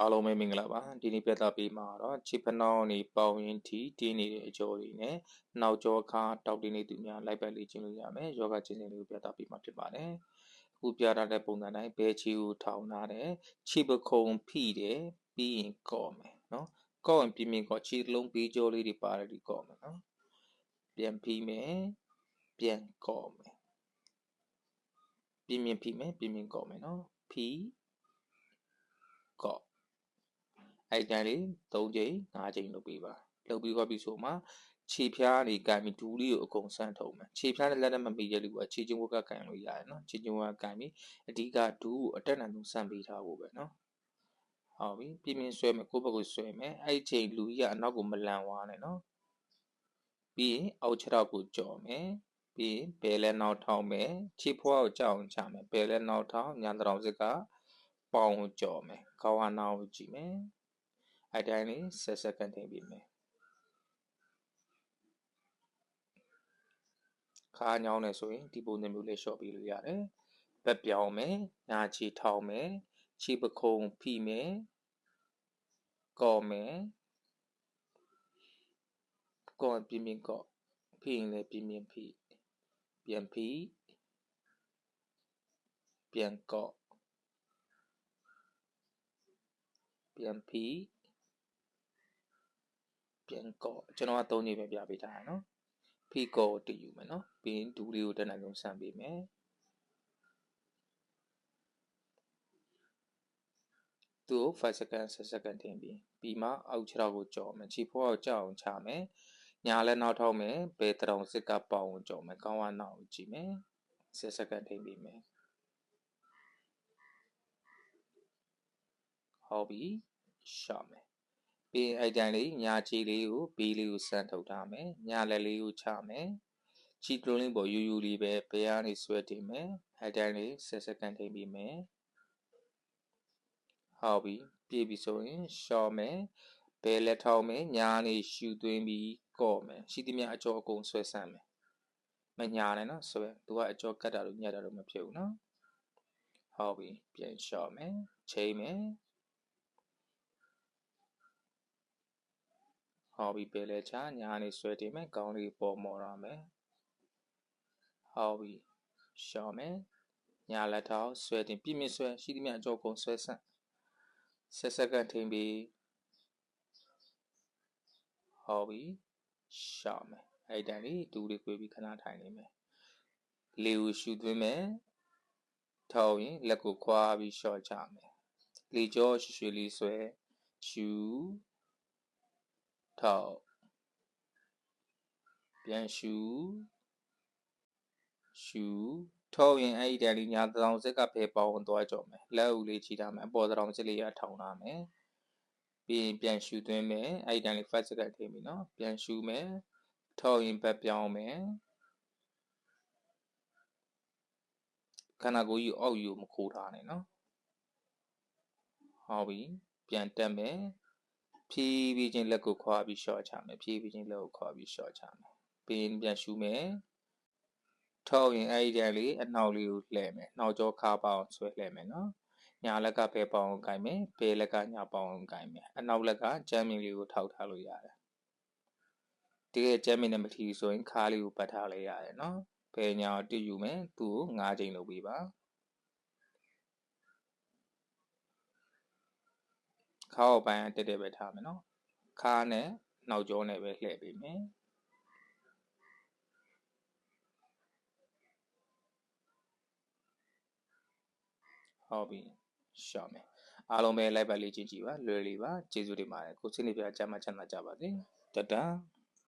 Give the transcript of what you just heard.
အားလုံးပဲမင်္ဂလာပါဒီနေ့ပြသပေးမှာတော့ခြေဖနှောင်းနေပေါင်းရင်ထီတင်းနေတဲ့အကြောတွေနဲ့နောက်ကျောခါတောက်တင်းနေသူများလိုက်ပတ်လေ့ကျင့်လို့ရမယ်ယောဂကျင့်စဉ်လေးကိုပြသပေးမှာဖြစ်ပါတယ်အခုပြထားတဲ့ပုံစံတိုင်းဘဲချီကိုထောင်ထားတယ်ခြေပခုံဖိတယ်ပြီးရင်ကော့မယ်နော်ကော့ရင်ပြင်းပြင်းကော့ခြေလုံးပြီးကြောလေးတွေပါတယ်ဒီကော့မယ်နော်ပြန်ဖိမယ်ပြန်ကော့မယ်ပြင်းပြင်းဖိမယ်ပြင်းပြင်းကော့မယ်နော်ဖိကော့ အဲ့တန်းလေး3ချိန်5ချိန်လုပ်ပေးပါလုပ်ပြီးတော့ပြီဆိုမှခြေဖျားနေကန်ပြီးဒူးလေးကိုအကုန်ဆန်းထုံမယ်ခြေဖျားနဲ့လက်နဲ့မမီရလို့ကခြေချင်းဝက်ကကန်လို့ရတယ်နော်ခြေချင်းဝက်ကကန်ပြီးအဓိကဒူးကိုအတက်နံဆုံးဆန်းပေးထားဖို့ပဲနော်ဟုတ်ပြီပြင်းပြင်းဆွဲမယ်ကိုယ့်ဘက်ကိုဆွဲမယ်အဲ့ချိန်လူကြီးကအနောက်ကိုမလန်သွားနဲ့နော်ပြီးရင်အောက်ခြေထောက်ကိုကြော်မယ်ပြီးရင်ဘယ်လဲနောက်ထောင်းမယ်ခြေဖွားကိုကြောက်အောင်ချမယ်ဘယ်လဲနောက်ထောင်းညာတောင်စစ်ကပေါင်ကိုကြော်မယ်ခေါင်းကနောက်ကိုကြည့်မယ် အဲ့တိုင်းလေးဆက်ဆက်ကန်တင်ပြီးမယ်ခါညောင်းနေဆိုရင်ဒီပုံစံမျိုးလေးရှော့ပေးလို့ရတယ်ဘက်ပြောင်းမယ်ညာချီထောင်းမယ်ခြေပခုံဖိမယ်ကော်မယ်ကော်ပြင်းပြင်းကော်ဖိရင်လည်းပြင်းပြင်းဖိပြန်ဖိပြန်ကော့ပြန်ဖိ ပြန်ကော့ကျွန်တော်က၃ချိန်ပဲပြပေးထားရနော်ဖိကော့တည်ယူမယ်နော်ပြီးရင်ဒူလေးကိုတက်နိုင်ဆုံးဆန့်ပေးမယ်သူ့ကို5 second 10 second တင်ပြီးပြီးမှအောက်ခြေထောက်ကိုကြော်မယ်ခြေဖောကိုကြောက်အောင်ချမယ်ညာလည်းနောက်ထောက်မယ်ဘယ်တောင်စစ်ကပေါအောင်ကြော်မယ်ကောင်းဝနောက်ကိုကြည့်မယ်10 second တင်ပြီးမယ်ဟုတ်ပြီရှော့မယ် ပြီးအဲ့တန်းလေးညာချီလေးကိုဘေးလေးကိုစမ်းထုတ်ထားမယ်ညာလက်လေးကိုချမယ်ချီကလုံးလေးပေါ်ယူယူလေးပဲဘယ်ကနေဆွဲတင်မယ်အဲ့တန်းလေး10စက္ကန့်ထိန်ပြီးမယ်ဟုတ်ပြီပြေးပြီဆိုရင်ရှော့မယ်ဘယ်လက်ထောက်မယ်ညာနေရှူသွင်းပြီးကော့မယ်ရှိသမျှအကျော်အကုန်ဆွဲဆန့်မယ်မညာနဲ့နော်ဆွဲသူကအကျော်ကတ်တာလို့ညက်တာလို့မဖြစ်ဘူးနော်ဟုတ်ပြီပြန်ရှော့မယ်ချိန်မယ် ဟောပြီးပဲလဲချညာနေဆွဲတင်မယ်ကောင်းလေးပေါ်မော်ရမယ်ဟောပြီးရှော့မယ်ညာလက်ထောက်ဆွဲတင်ပြင်းပြဆွဲရှိသမျှအကြောကုန်ဆွဲဆန့်ဆက်စက္ကန့်ထိန်ပြီးဟောပြီးရှော့မယ်အဲ့တန်လေးဒူးလေးခွေးပြီးခဏထိုင်နေမယ်လေကိုရှူသွင်းမယ်ထောက်ရင်လက်ကိုခွာပြီးရှော့ချမယ်လေကြောရွှေရွှေလေးဆွဲရှူ ထောက်ပြန်ရှူရှူထောက်ရင်အဲ့ဒီတန်လေးညာတောင်စက်ကဖယ်ပေါအောင်သွားကြောမယ်လက်ဦးလေးချီထားမယ်အပေါ်တောင်စက်လေးရထောင်ထားမယ်ပြီးရင်ပြန်ရှူသွင်းမယ်အဲ့ဒီတန်လေး fast စက်ကထိပြီနော်ပြန်ရှူမယ်ထောက်ရင်ဘက်ပြောင်းမယ်ခန္ဓာကိုယ်ကြီးအောက်ယူမခိုးထားနဲ့နော်ဟောပြီပြန်တက်မယ် ဖြည်းဖြည်းချင်းလက်ကိုခွာပြီးရှော့ချမယ်ဖြည်းဖြည်းချင်းလက်ကိုခွာပြီးရှော့ချမယ်ပြီးရင်ပြန်ရှူမယ်ထောက်ရင်အဲ့ဒီတန်းလေးအနှောက်လေးကိုလှည့်မယ်နှောက်ကြောခါပေါအောင်ဆွဲလှည့်မယ်နော်ညာလက်ကဘယ်ပေါအောင်ကိုင်မယ်ဘယ်လက်ကညာပေါအောင်ကိုင်မယ်အနောက်လက်ကကျမ်းမင်လေးကိုထောက်ထားလို့ရတယ်တကယ်ကျမ်းမင်နဲ့မထီဆိုရင်ခါလေးကိုပတ်ထားလိုက်ရတယ်နော်ဘယ်ညာကိုတိယူမယ်သူ့ကို၅ချိန်လုပ်ပေးပါ ခါအောက်ပိုင်းတက်တက်ပဲထားမယ်နော်ခါနဲ့နောက်ကျောနဲ့ပဲလှည့်ပေးမယ်ဟုတ်ပြီရှော့မယ်အားလုံးပဲလိုက်ပါလေ့ကျင့်ကြည့်ပါလွယ်လေးပါကျေးဇူးတင်ပါတယ်ကိုစိတ်နေပြချမ်းမချမ်းသာကြပါစေတတ